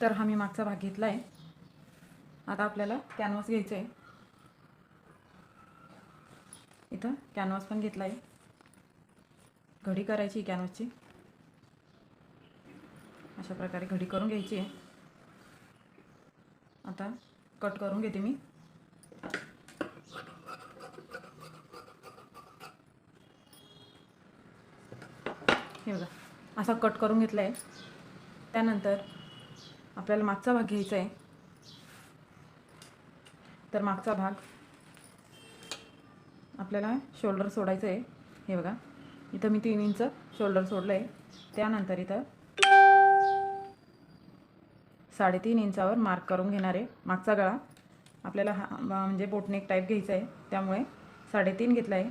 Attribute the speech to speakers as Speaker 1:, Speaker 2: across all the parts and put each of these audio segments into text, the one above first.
Speaker 1: तर हा मी मागचा भाग घेतला आहे आता आपल्याला कॅनव्हास घ्यायचं आहे इथं कॅनव्हास पण घेतला आहे घडी करायची कॅनव्हासची अशा प्रकारे घडी करून घ्यायची आहे. आता कट करून घेते मी. हे बघा असा कट करून घेतला आहे त्यानंतर आपल्याला मागचा भाग घ्यायचा आहे. तर मागचा भाग आपल्याला शोल्डर सोडायचं आहे. हे बघा. इथं मी तीन इंच शोल्डर सोडलं आहे त्यानंतर इथं साडेतीन इंचावर मार्क करून घेणार आहे. मागचा गळा. आपल्याला हा म्हणजे बोटनेक टाईप घ्यायचा आहे. त्यामुळे साडेतीन घेतला आहे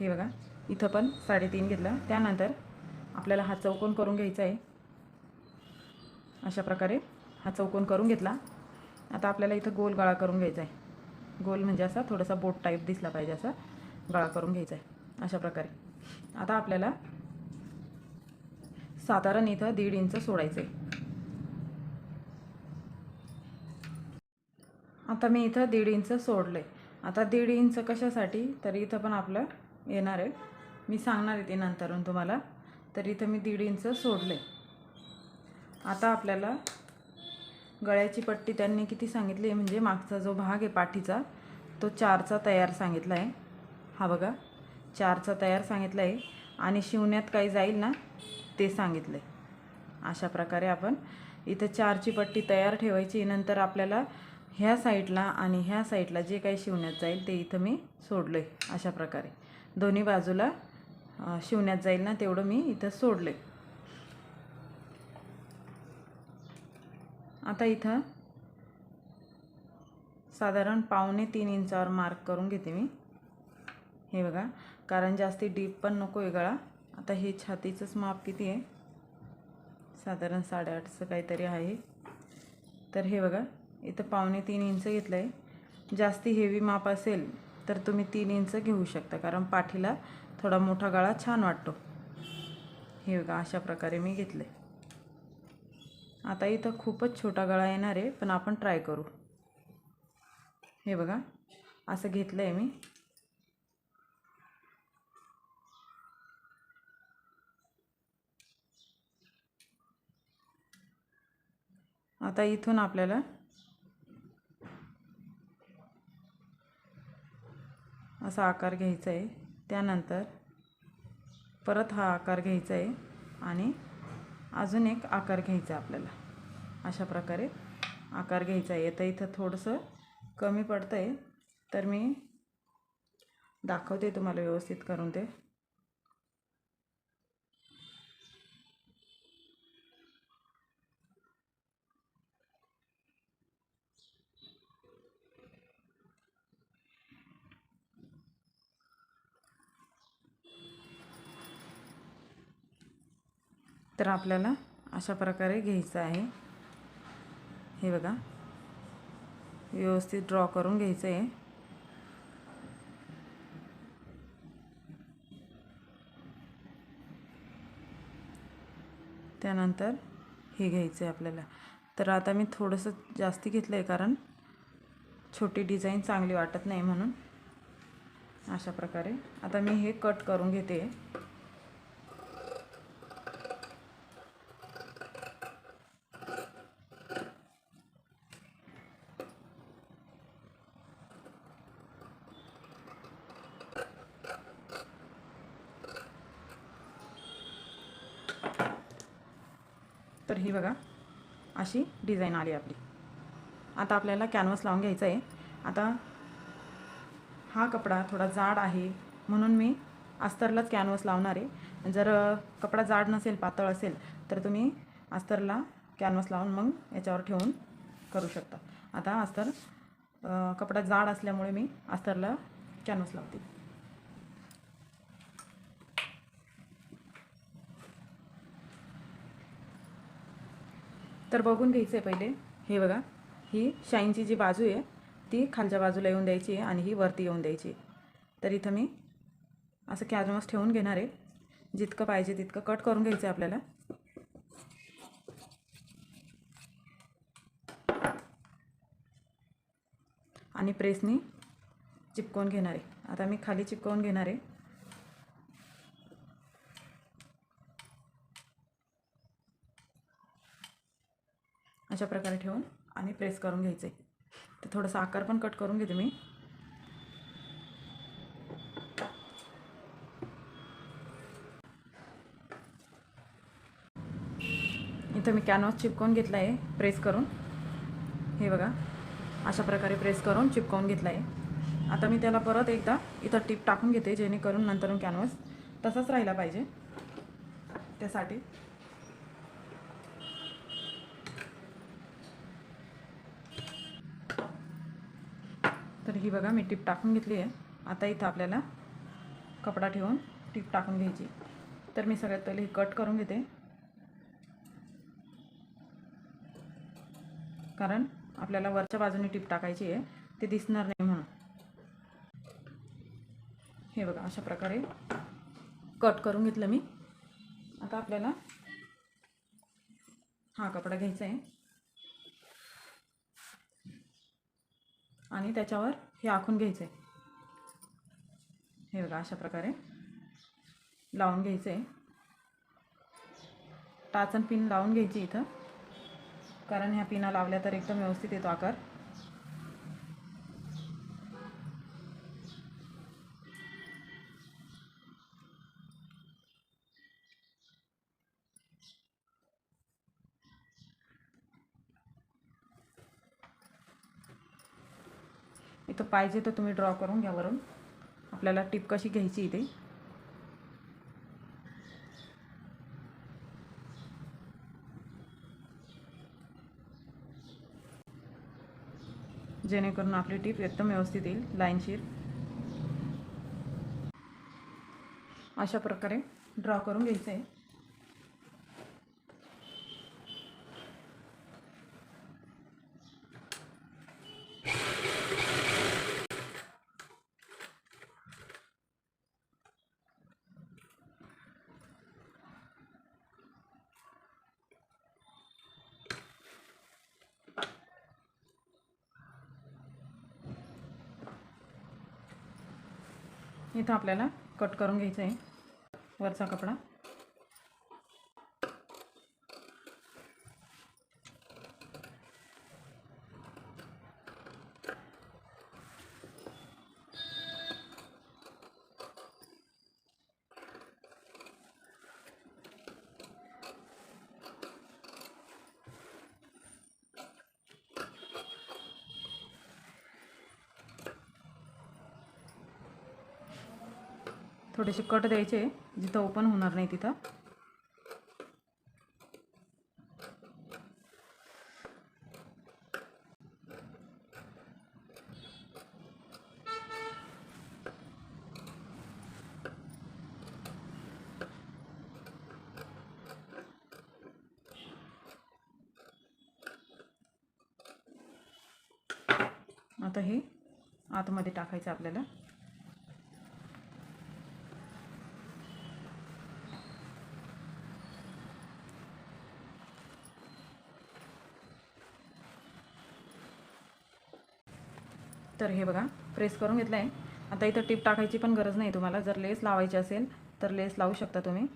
Speaker 1: हे बघा. इथं पण साडेतीन घेतला. त्यानंतर आपल्याला हा चौकोन करून घ्यायचा आहे. अशा प्रकारे हा चौकोन करून घेतला. आता आपल्याला इथं गोल गळा करून घ्यायचा आहे गोल म्हणजे असा थोडासा बोट टाईप दिसला पाहिजे असा गळा करून घ्यायचा आहे अशा प्रकारे. आता आपल्याला साधारण इथं दीड इंच सोडायचं आहे आता मी इथं दीड इंच सोडलं आहे आता दीड इंच कशासाठी? तर इथं पण आपलं येणार आहे. मी सांगणार आहे ते नंतरून तुम्हाला. तर इथं मी दीड इंच सोडलं आहे आता आपल्याला गळ्याची पट्टी त्यांनी किती सांगितली आहे? म्हणजे मागचा जो भाग आहे पाठीचा तो चारचा तयार सांगितला आहे. हा बघा चारचा तयार सांगितला आहे. आणि शिवण्यात काही जाईल ना ते सांगितलं आहे अशा प्रकारे आपण इथं चारची पट्टी तयार ठेवायची. नंतर आपल्याला ह्या साईडला आणि ह्या साईडला जे काही शिवण्यात जाईल ते इथं मी सोडलं आहे अशा प्रकारे. दोन्ही बाजूला शिवण्यात जाईल ना तेवढं मी इथं सोडलं आहे आता इथं साधारण पावणे तीन इंचावर मार्क करून घेते मी. हे बघा कारण जास्ती डीप पण नको आहे गळा. आता हे छातीचंच माप किती आहे? साधारण साडेआठचं काहीतरी आहे. तर हे बघा इथं पावणे तीन इंच घेतलं आहे जास्ती हेवी माप असेल तर तुम्ही तीन इंच घेऊ शकता कारण पाठीला थोडा मोठा गळा छान वाटतो. हे बघा अशा प्रकारे मी घेतलं आहे आता इथं खूपच छोटा गळा येणार आहे पण आपण ट्राय करू. हे बघा असं घेतलं आहे मी. आता इथून आपल्याला असा आकार घ्यायचा आहे. त्यानंतर परत हा आकार घ्यायचा आहे आणि अजून एक आकार घ्यायचा आपल्याला. अशा प्रकारे आकार घ्यायचा आहे. आता इथं थोडंसं कमी पडतं आहे तर मी दाखवते तुम्हाला व्यवस्थित करून ते. तर आपल्याला अशा प्रकारे घ्यायचं आहे. हे बघा. व्यवस्थित ड्रॉ करून घ्यायचं आहे. त्यानंतर हे घ्यायचं आहे आपल्याला. तर आता मी थोडंसं जास्ती घेतलं आहे कारण छोटी डिझाईन चांगली वाटत नाही म्हणून. अशा प्रकारे. आता मी हे कट करून घेते. तर ही बघा अशी डिझाईन आली आपली. आता आपल्याला कॅनव्हस लावून घ्यायचा आहे. आता हा कपडा थोडा जाड आहे म्हणून मी अस्तरलाच कॅनव्हस लावणार आहे. जर कपडा जाड नसेल पातळ असेल तर तुम्ही अस्तरला कॅनव्हस लावून मग याच्यावर ठेवून करू शकता. आता अस्तर कपडा जाड असल्यामुळे मी अस्तरला कॅनव्हस लावते. तर बघून घ्यायचं आहे पहिले. हे बघा ही शाईनची जी बाजू आहे ती खालच्या बाजूला येऊन द्यायची आहे आणि ही वरती येऊन द्यायची तर इथं मी असं कॅजमस ठेवून घेणार आहे. जितकं पाहिजे तितकं कट करून घ्यायचं आहे आपल्याला. आणि प्रेसनी चिपकवून घेणार आहे. आता मी खाली चिपकवून घेणार आहे. अशा प्रकारे ठेवून आणि प्रेस करून घ्यायचे. ते थोडंसं आकार पण कट करून घेते मी. इथं मी कॅनव्हास चिपकवून घेतला आहे प्रेस करून. हे बघा अशा प्रकारे प्रेस करून चिपकवून घेतला आहे आता मी त्याला परत एकदा इथं टीप टाकून घेते जेणेकरून नंतर कॅनव्हास तसाच राहिला पाहिजे. त्यासाठी तर ही बघा मी टीप टाकून घेतली आहे. आता इथं आपल्याला कपडा ठेवून टीप टाकून घ्यायची. तर मी सगळ्यात पहिले ही कट करून घेते. कारण आपल्याला वरच्या बाजूने टीप टाकायची आहे. ते दिसणार नाही म्हणून. हे बघा अशा प्रकारे कट करून घेतलं मी. आता आपल्याला हा कपडा घ्यायचा आहे. आणि त्याच्यावर हे आखून घ्यायचं आहे हे बघा अशा प्रकारे लावून घ्यायचं आहे टाचन पिन लावून घ्यायची इथं. कारण ह्या पिना लावल्या तर एकदम व्यवस्थित येतो आकार. इथं पाहिजे तर तुम्ही ड्रॉ करून घ्या वरून. आपल्याला टिप कशी घ्यायची इथे जेणेकरून आपली टीप एकदम व्यवस्थित येईल लाईनशीर अशा प्रकारे ड्रॉ करून घ्यायचं आहे. इथं आपल्याला कट करून घ्यायचं आहे वरचा कपडा. थोडेसे कट द्यायचे जिथं ओपन होणार नाही तिथं. आता हे आतमध्ये टाकायचं आपल्याला. हे बघा प्रेस करून घेतलं आहे आता इथं टीप टाकायची पण गरज नाही तुम्हाला. जर लेस लावायची असेल तर लेस लावू शकता तुम्ही.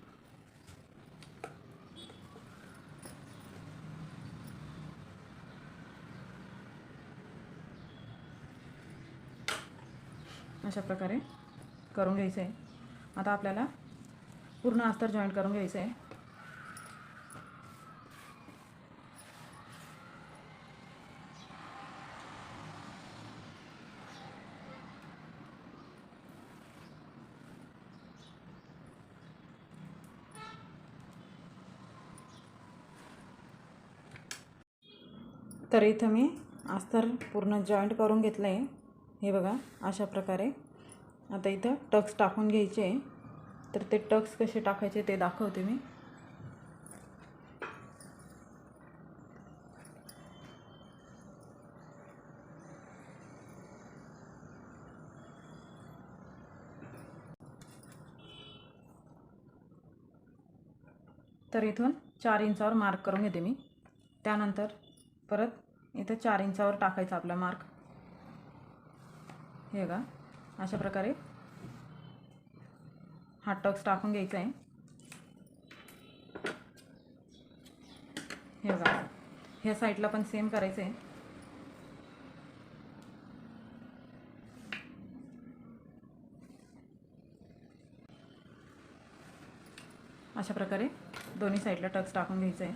Speaker 1: अशा प्रकारे करून घ्यायचं आहे आता आपल्याला पूर्ण अस्तर जॉईंट करून घ्यायचं आहे तर इथं मी अस्तर पूर्ण जॉईंट करून घेतलं आहे हे बघा अशा प्रकारे. आता इथं टक्स टाकून घ्यायचे. आहे तर ते टक्स कसे टाकायचे ते दाखवते मी. तर इथून चार इंचावर मार्क करून घेते मी. त्यानंतर परत इथं चार इंचावर टाकायचा आपला मार्क हे बघा अशा प्रकारे हा टक्स टाकून घ्यायचा आहे हे बघा ह्या साईडला पण सेम करायचं आहे अशा प्रकारे दोन्ही साईडला टक्स टाकून घ्यायचं आहे